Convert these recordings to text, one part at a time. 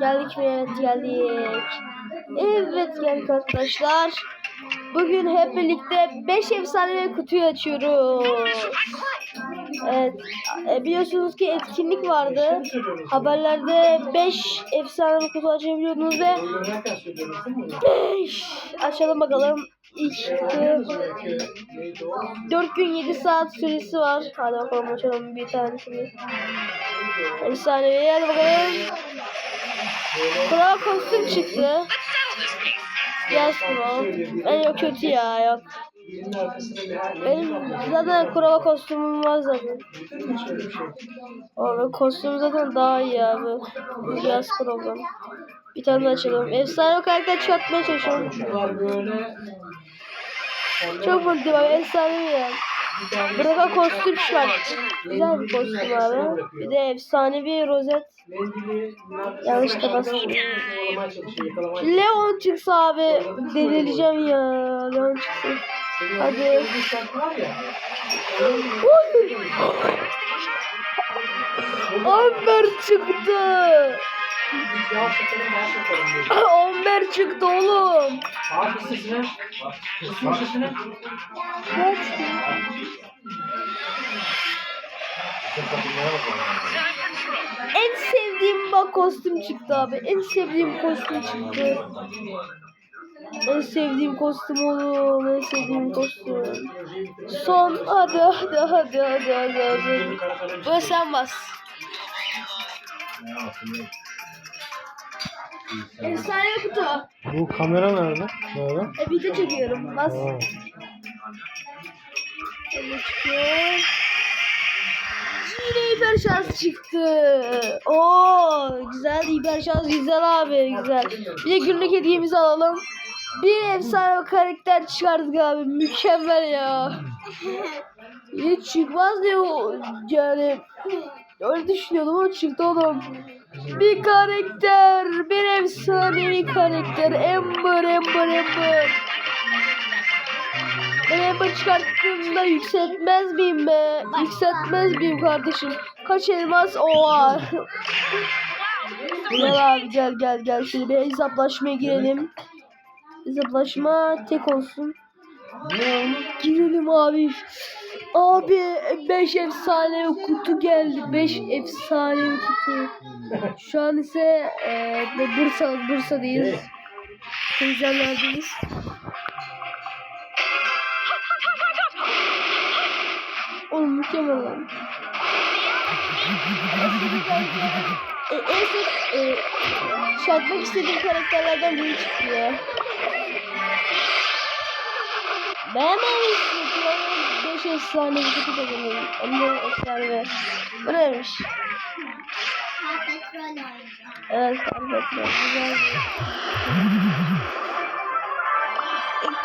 Geldik mi? Evet geldik. Evet geldik arkadaşlar. Bugün hep birlikte 5 efsanevi kutuyu açıyoruz. Evet. e, biliyorsunuz ki etkinlik vardı. Haberlerde 5 efsanevi kutu açabiliyordunuz ve 5 açalım bakalım. İşte 4 gün 7 saat süresi var. Hadi bakalım açalım bir tane şunu. Efsanevi hadi bakalım. Kral kostüm çıktı. Yaz kral. Ben yok kötü ya yok. Benim zaten kurala kostümüm var zaten. Abi kostüm zaten daha iyi abi. Yaz kuraldan. Bir tane açalım. Efsane karakter çıkartmaya çalışıyorum. Çok mutluyum abi. Efsane bir yer. Burada kostüm çıkart. Güzel bir kostüm abi. Bir de efsane bir rozet. Yanlışlıkla bastım. Leon çıksa abi delireceğim ya. Leon çıksın. Hadi. Amber çıktı. Amber çıktı oğlum. En sevdiğim bak kostüm çıktı abi. En sevdiğim kostüm çıktı. En sevdiğim kostüm oğlum. En sevdiğim kostüm. Son hadi hadi hadi hadi hadi hadi. Böyle sen bas. Efsane kutu. Bu kamera nerede? Nerede? E video çekiyorum. Bas. Aa, Şöyle çıkıyor. Yine hiper şans çıktı. Oo güzel hiper şans güzel abi güzel. Bir de günlük hediyemizi alalım. Bir efsane karakter çıkardık abi. Mükemmel ya. Hiç çıkmaz diye o- yani öyle düşünüyordum ama çıktı oğlum. Bir karakter, bir efsanevi karakter. Ember, Ember, Ember. Ben Ember çıkarttığımda yükseltmez miyim be? Yükseltmez miyim kardeşim? Kaç elmas? Oha. Gel abi gel gel gel. Şöyle bir hesaplaşmaya girelim. Hesaplaşma tek olsun. Girelim abi. Abi 5 efsane kutu geldi. 5 efsane kutu. Şu an ise e, Bursa Bursa'dayız. Teyzelerdeyiz. Oğlum mükemmel lan. e, en son e, çarpmak istediğim karakterlerden biri çıktı Beğenmemişsin. Kralın 5 efsane da benim. Onların efsane bu neymiş? Evet, Carpetron. Güzel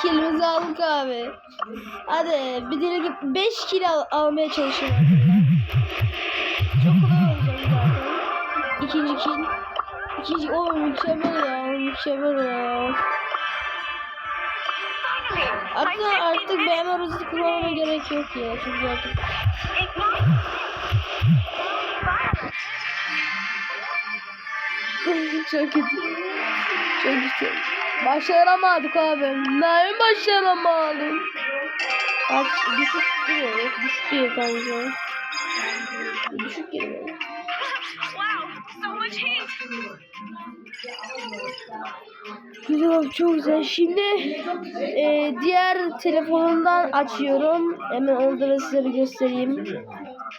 kilimizi aldık abi. Hadi bir deli 5 kilo al almaya çalışıyorum. Çok kolay olacak zaten. İkinci kill. İkinci, o mükemmel ya, mükemmel ya. Artık, artık beğenme rozeti kullanmama gerek yok ya. Çünkü artık çok kötü. Çok kötü. Başaramadık abi. Neyi başaramadım? Bak düşük duruyor. Düşük değil kanka. Düşük geliyor. Güzel abi çok güzel. Şimdi e, diğer telefonumdan açıyorum. Hemen onu da size bir göstereyim.